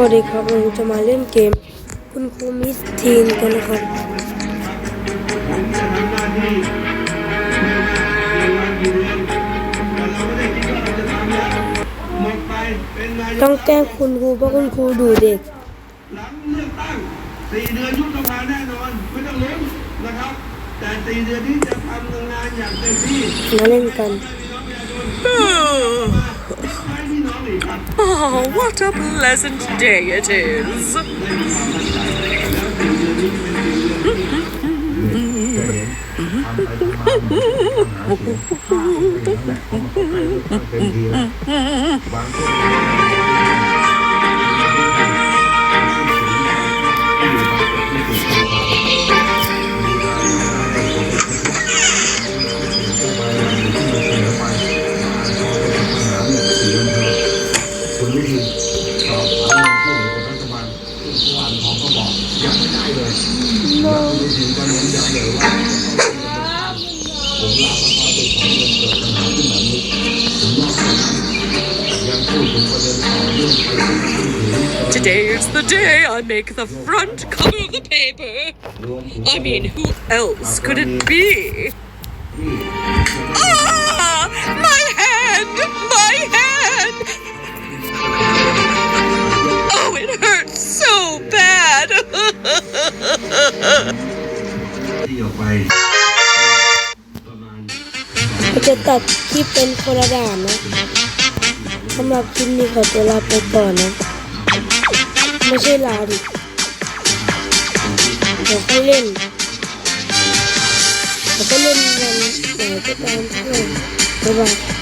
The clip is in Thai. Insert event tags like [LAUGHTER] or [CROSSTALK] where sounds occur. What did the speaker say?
สวัสดีครับเราจะมาเล่นเกม คุณครูมิสทีนกันนะครับหมดไปเป็นนายกต้องแกล้งคุณครูเพราะคุณครูดูเด็กหลังเลือกตั้งสี่เดือนยุบสภาแน่นอนไม่ต้องลุ้นนะครับ แต่สี่เดือนนี้จะทำงานอย่างเต็มที่มาเล่นกัน Oh, what a pleasant day it is. [LAUGHS] คุณวิธีสอบถามผู้บริหารรัฐบาลซึ่งผู้ว่าทองก็บอกยังไม่ได้เลยแล้วคุณวิธีก็เน้นย้ำเลยว่าผมลาพักผ่อนไปสองเดือนเกิดปัญหาขึ้นแบบนี้ผมนอกจากนั้นยังพูดถึงประเด็นต่อเนื่องไปถึงผู้ถือ Today is the day I make the front cover of the paper. รวมถึง I mean, who else could it be? ที่ ที่ออกไปประมาณเราจะตัดคลิปเป็นคนละด่านนะสำหรับคลิปนี้ขอตัวลาไปก่อนนะ ไม่ใช่ลาดิเดี๋ยวค่อยเล่นเดี๋ยวก็เล่นวันไหนก็ตามที่เราบ๊ายบาย